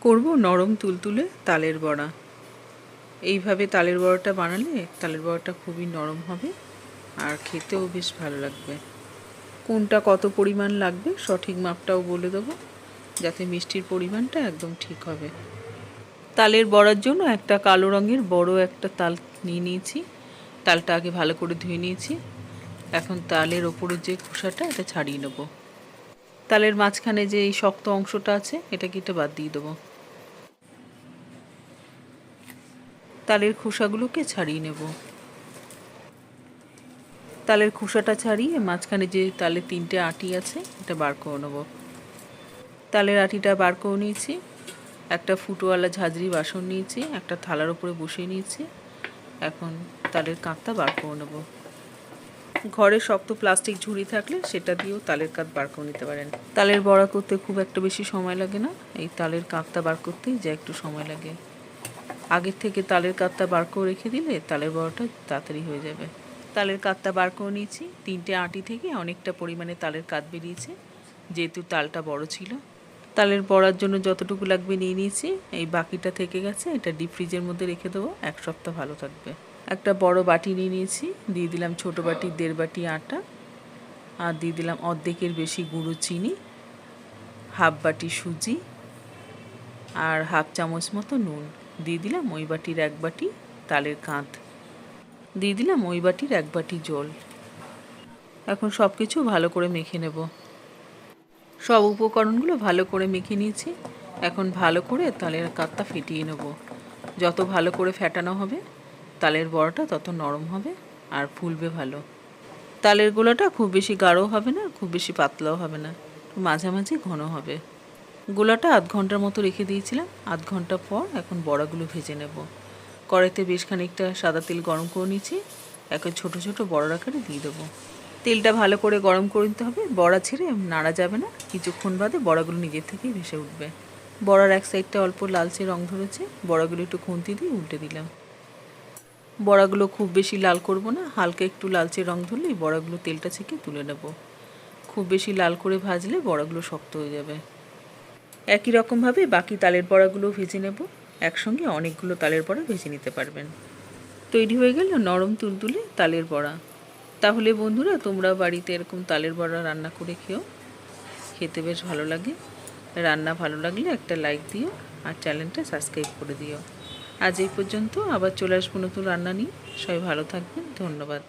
করব নরম তুলতুলে তালের বড়া। এইভাবে তালের বড়াটা বানালে তালের বড়াটা খুবই নরম হবে আর খেতেও বেশ ভালো লাগবে। কোনটা কত পরিমাণ লাগবে সঠিক মাপটাও বলে দেবো, যাতে মিষ্টির পরিমাণটা একদম ঠিক হবে। তালের বড়ার জন্য একটা কালো রঙের বড় একটা তাল নিয়ে নিয়েছি। তালটা আগে ভালো করে ধুয়ে নিয়েছি। এখন তালের ওপরে যে খোসাটা, এটা ছাড়িয়ে নেব। তালের মাঝখানে যে এই শক্ত অংশটা আছে এটা কেটে বাদ দিয়ে দেবো। তালের খোসাগুলোকে ছাড়িয়ে নেব। তালের খোসাটা ছাড়িয়ে মাঝখানে যে তালের তিনটে আটি আছে, এটা বার করে নেব। তালের আটিটা বার করে নিয়েছি। একটা ফুটোওয়ালা ঝাঁঝরি বাসন নিয়েছি, একটা থালার ওপরে বসিয়ে নিয়েছি। এখন তালের কাঁকটা বার করে নেব। ঘরে শক্ত প্লাস্টিক ঝুড়ি থাকলে সেটা দিয়েও তালের কাঁত বার করে নিতে পারেন। তালের বড়া করতে খুব একটা বেশি সময় লাগে না। এই তালের কাঁকটা বার করতেই যা একটু সময় লাগে। আগের থেকে তালের কাতটা বার করে রেখে দিলে তালের বড়াটা তাড়াতাড়ি হয়ে যাবে। তালের কাতটা বার করে নিয়েছি। তিনটে আটি থেকে অনেকটা পরিমাণে তালের কাত বেরিয়েছে, যেহেতু তালটা বড় ছিল। তালের বড়ার জন্য যতটুকু লাগবে নিয়ে নিয়েছি। এই বাকিটা থেকে গেছে, এটা ডিপ ফ্রিজের মধ্যে রেখে দেবো। এক সপ্তাহ ভালো থাকবে। একটা বড় বাটি নিয়ে নিয়েছি। দিয়ে দিলাম ছোট বাটি, দেড় বাটি আটা। আর দিয়ে দিলাম অর্ধেকের বেশি গুঁড়ো চিনি, হাফ বাটি সুজি আর হাফ চামচ মতো নুন। দিয়ে দিলাম ওই বাটির এক বাটি তালের কাঁধ। দিয়ে দিলাম ওই বাটির এক বাটি জল। এখন সব কিছু ভালো করে মেখে নেব। সব উপকরণগুলো ভালো করে মেখে নিয়েছি। এখন ভালো করে তালের কাঁধটা ফেটিয়ে নেব। যত ভালো করে ফেটানো হবে, তালের বড়াটা তত নরম হবে আর ফুলবে ভালো। তালের গোলাটা খুব বেশি গাঢ় হবে না, খুব বেশি পাতলাও হবে না মাঝামাঝি ঘন হবে। গোলাটা আধ ঘণ্টার মতো রেখে দিয়েছিলাম। আধ ঘণ্টা পর এখন বড়াগুলো ভেজে নেব। কড়াইতে বেশ খানিকটা সাদা তেল গরম করে নিয়েছি। এখন ছোট ছোট বড় আকারে দিয়ে দেবো। তেলটা ভালো করে গরম করে নিতে হবে। বড়া ছেড়ে নাড়া যাবে না। কিছুক্ষণ বাদে বড়াগুলো নিজের থেকেই ভেসে উঠবে। বড়ার এক সাইডটা অল্প লালচে রং ধরেছে। বড়াগুলো একটু খুন্তি দিয়ে উল্টে দিলাম। বড়াগুলো খুব বেশি লাল করব না। হালকা একটু লালচে রং ধরলেই বড়াগুলো তেলটা ছেঁকে তুলে নেব। খুব বেশি লাল করে ভাজলে বড়াগুলো শক্ত হয়ে যাবে। একই রকমভাবে বাকি তালের বড়াগুলো ভেজে নেব। একসঙ্গে অনেকগুলো তালের বড়া ভেজে নিতে পারবেন। তৈরি হয়ে গেল নরম তুলতুলে তালের বড়া। তাহলে বন্ধুরা, তোমরা বাড়িতে এরকম তালের বড়া রান্না করে খেও। খেতে বেশ ভালো লাগে। রান্না ভালো লাগলে একটা লাইক দিও আর চ্যানেলটা সাবস্ক্রাইব করে দিও। আজ এই পর্যন্ত আবার চলে আসব নতুন রান্না নিয়ে। সবাই ভালো থাকবেন। ধন্যবাদ।